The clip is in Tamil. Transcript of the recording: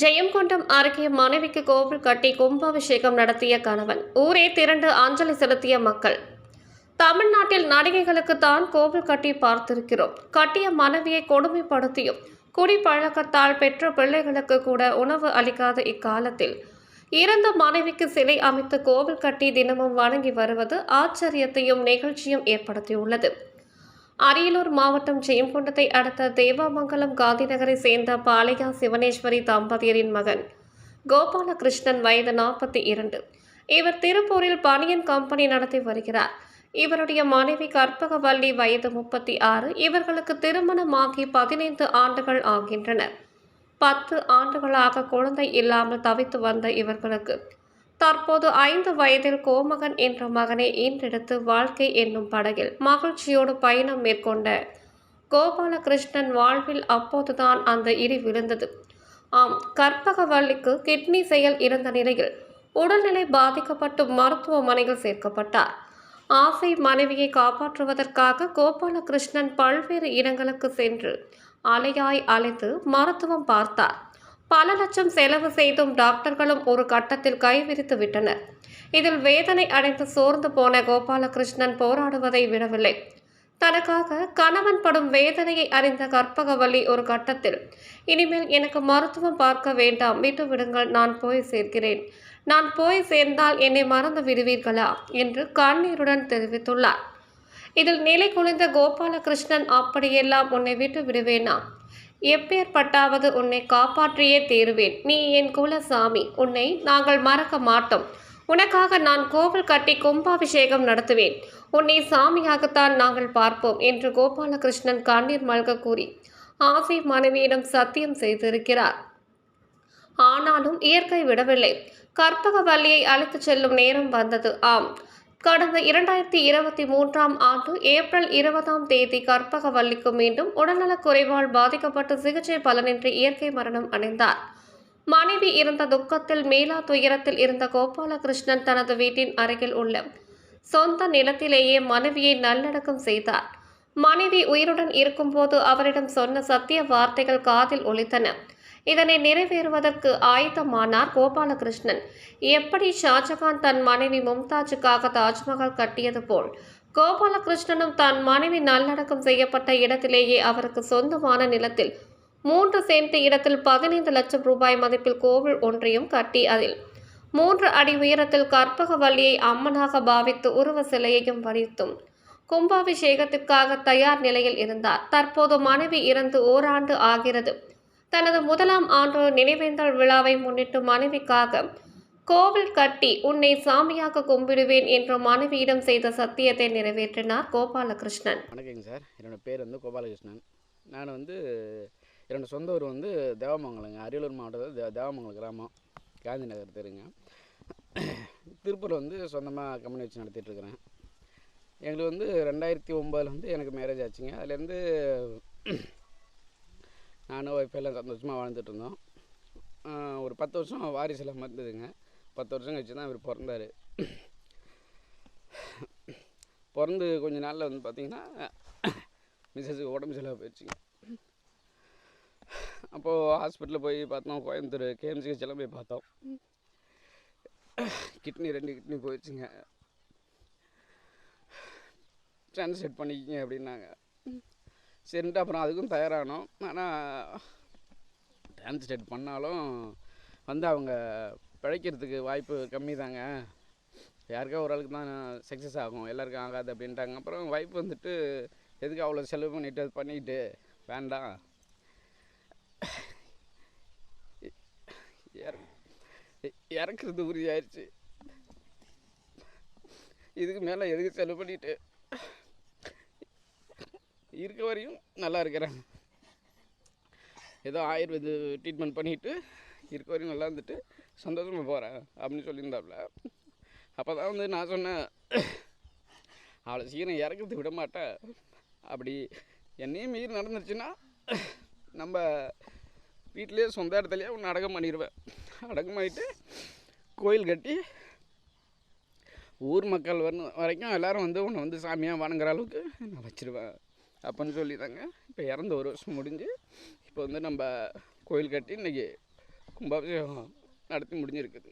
ஜெயங்கொண்டம் அருகே மனைவிக்கு கோவில் கட்டி கும்பாபிஷேகம் நடத்திய கணவன். ஊரே திரண்டு அஞ்சலி செலுத்திய மக்கள். தமிழ்நாட்டில் நடிகைகளுக்கு தான் கோவில் கட்டி பார்த்திருக்கிறோம். கட்டிய மனைவியை கொடுமைப்படுத்தியும் குடிப்பழக்கத்தால் பெற்ற பிள்ளைகளுக்கு கூட உணவு அளிக்காத இக்காலத்தில் இறந்த மனைவிக்கு சிலை அமைத்து கோவில் கட்டி தினமும் வணங்கி வருவது ஆச்சரியத்தையும் நெகிழ்ச்சியும் ஏற்படுத்தியுள்ளது. அரியலூர் மாவட்டம் ஜெயங்கொண்டத்தை அடுத்த தேவாமங்கலம் காந்திநகரை சேர்ந்த பாலையா சிவனேஸ்வரி தம்பதியரின் மகன் கோபாலகிருஷ்ணன் வயது நாற்பத்தி இரண்டு. இவர் திருப்பூரில் பனியன் கம்பெனி நடத்தி வருகிறார். இவருடைய மனைவி கற்பகவல்லி வயது முப்பத்தி ஆறு. இவர்களுக்கு திருமணமாகி பதினைந்து ஆண்டுகள் ஆகின்றன பத்து ஆண்டுகளாக குழந்தை இல்லாமல் தவித்து வந்த இவர்களுக்கு தற்போது ஐந்து வயதில் கோமகன் என்ற மகனை ஈன்றெடுத்து வாழ்க்கை என்னும் படகில் மகிழ்ச்சியோடு பயணம் மேற்கொண்ட கோபாலகிருஷ்ணன் வாழ்வில் அப்போதுதான் அந்த இடி விழுந்தது. ஆம் கற்பகவல்லிக்கு கிட்னி செயல் இருந்த நிலையில் உடல்நிலை பாதிக்கப்பட்டு மருத்துவமனையில் சேர்க்கப்பட்டார். ஆசை மனைவியை காப்பாற்றுவதற்காக கோபாலகிருஷ்ணன் பல்வேறு இடங்களுக்கு சென்று அலையாய் அலைந்து மருத்துவம் பார்த்தார். பல லட்சம் செலவு செய்தும் டாக்டர்களும் ஒரு கட்டத்தில் கைவிரித்து விட்டனர். இதில் வேதனை அடைந்து சோர்ந்து போன கோபாலகிருஷ்ணன் போராடுவதை விடவில்லை. தனக்காக கணவன் படும் வேதனையை அறிந்த கற்பகவல்லி ஒரு கட்டத்தில் இனிமேல் எனக்கு மருத்துவம் பார்க்க வேண்டாம் விட்டு விடுங்கள் நான் போய் சேர்க்கிறேன். நான் போய் சேர்ந்தால் என்னை மறந்து விடுவீர்களா? என்று கண்ணீருடன் தெரிவித்துள்ளார். இதில் நிலை குலைந்த கோபாலகிருஷ்ணன் அப்படியெல்லாம் உன்னை விட்டு விடுவேனா? எப்பேற்பட்டாவது உன்னை காப்பாற்றியே தீருவேன். நீ என் குலசாமி. உன்னை நாங்கள் மறக்க மாட்டோம். உனக்காக நான் கோவில் கட்டி கும்பாபிஷேகம் நடத்துவேன். உன்னை சாமியாகத்தான் நாங்கள் பார்ப்போம் என்று கோபாலகிருஷ்ணன் கண்ணீர் மல்க கூறி ஆசை மனைவியிடம் சத்தியம் செய்திருக்கிறார். ஆனாலும் இயற்கை விடவில்லை. கற்பகவல்லியை அழைத்துச் செல்லும் நேரம் வந்தது. ஆம். கடந்த இரண்டாயிரத்தி இருபத்தி மூன்றாம் ஆண்டு ஏப்ரல் இருபதாம் தேதி கற்பகவல்லிக்கு மீண்டும் உடல்நலக் குறைவால் பாதிக்கப்பட்டு சிகிச்சை பலனின்றி இயற்கை மரணம் அடைந்தார். மனைவி இருந்த துக்கத்தில் மேலா துயரத்தில் இருந்த கோபாலகிருஷ்ணன் தனது வீட்டின் அருகில் உள்ள சொந்த நிலத்திலேயே மனைவியை நல்லடக்கம் செய்தார். மனைவி உயிருடன் இருக்கும்போது அவரிடம் சொன்ன சத்திய வார்த்தைகள் காதில் ஒலித்தன. இதனை நிறைவேறுவதற்கு ஆயத்தமானார் கோபாலகிருஷ்ணன். எப்படி ஷாஜகான் தன் மனைவி மும்தாஜுக்காக தாஜ்மஹால் கட்டியது போல் கோபாலகிருஷ்ணனும் தன் மனைவி நல்லடக்கம் செய்யப்பட்ட இடத்திலேயே அவருக்கு சொந்தமான நிலத்தில் மூன்று சென்ட் இடத்தில் பதினைந்து லட்சம் ரூபாய் மதிப்பில் கோவில் ஒன்றையும் கட்டி அதில் மூன்று அடி உயரத்தில் கற்பகவல்லியை அம்மனாக பாவித்து உருவ சிலையையும் வடித்தும் கும்பாபிஷேகத்திற்காக தயார் நிலையில் இருந்தார். தற்போது மனைவி இறந்து ஓராண்டு ஆகிறது. தனது முதலாம் ஆண்டு நினைவேந்தல் விழாவை முன்னிட்டு மனைவிக்காக கோவில் கட்டி உன்னை சாமியாக கும்பிடுவேன் என்று மனைவியிடம் செய்த சத்தியத்தை நிறைவேற்றினார் கோபாலகிருஷ்ணன். வணக்கங்க சார். என்னோடய பேர் வந்து கோபாலகிருஷ்ணன். நான் வந்து என்னோடய சொந்த ஊர் வந்து தேவமங்கலங்க. அரியலூர் மாவட்டத்தில் தே தேவமங்கலம் கிராமம். காந்தி நகர் தெருங்க. திருப்பூர் வந்து சொந்தமாக கம்பெனி வச்சு நடத்திட்டுருக்கிறேன் எங்களுக்கு வந்து ரெண்டாயிரத்தி ஒம்போதில் வந்து எனக்கு மேரேஜ் ஆச்சுங்க. அதுலேருந்து நானும் ஒய்ஃப் எல்லாம் சந்தோஷமாக வாழ்ந்துட்டு இருந்தோம் ஒரு பத்து வருஷம் வாரிசு இல்லாமல் இருந்ததுங்க. பத்து வருஷம் கழிச்சு தான் இவர் பிறந்தார். பிறந்து கொஞ்ச நாளில் வந்து பார்த்திங்கன்னா மிஸ்ஸஸுக்கு உடம்பு சரியில்லாம போயிடுச்சுங்க அப்போது ஹாஸ்பிட்டலில் போய் பார்த்தோம் கோயம்புத்தூர் கேஎம்சிஹெச் எல்லாம் போய் பார்த்தோம். கிட்னி ரெண்டு கிட்னி போயிடுச்சுங்க. ட்ரான்ஸ்லேட் பண்ணிக்கிங்க அப்படின்னாங்க. சரின்ட்டு அப்புறம் அதுக்கும் தயாரானோம். ஆனால் ட்ரான்ஸ்லேட் பண்ணாலும் வந்து அவங்க பிழைக்கிறதுக்கு வாய்ப்பு கம்மி தாங்க யாருக்கா ஒரு ஆளுக்கு தான் சக்ஸஸ் ஆகும். எல்லாருக்கும் ஆகாது அப்படின்ட்டாங்க. அப்புறம் ஒய்ஃப் வந்துட்டு எதுக்கு அவ்வளோ செலவு பண்ணிட்டு அது பண்ணிக்கிட்டு வேண்டாம். இற- இறக்குறது உறுதியாயிடுச்சு இதுக்கு மேலே எதுக்கு செலவு பண்ணிட்டு? இருக்க வரையும் நல்லா இருக்கிறேன் ஏதோ ஆயுர்வேத ட்ரீட்மெண்ட் பண்ணிட்டு இருக்க வரையும் நல்லா இருந்துட்டு சந்தோஷமாக போகிறேன் அப்படின்னு சொல்லியிருந்தாப்புல அப்போ தான் வந்து நான் சொன்னேன் அவ்வளோ சீக்கிரம் இறக்கிறது விட மாட்டேன். அப்படி என்னையும் மீறி நடந்துருச்சுன்னா நம்ம வீட்டிலேயே சொந்த இடத்துலையே ஒன்று அடக்கம் பண்ணிடுவேன் அடக்கம் பண்ணிட்டு கோயில் கட்டி ஊர் மக்கள் வரணும் வரைக்கும் எல்லோரும் வந்து உன்னை வந்து சாமியாக வணங்குற அளவுக்கு நான் வச்சிருவேன். அப்படின்னு சொல்லி தாங்க இப்போ இறந்து ஒரு வருஷம் முடிஞ்சு இப்போ வந்து நம்ம கோயில் கட்டி இன்றைக்கி கும்பாபிஷேகம் நடத்தி முடிஞ்சிருக்குது.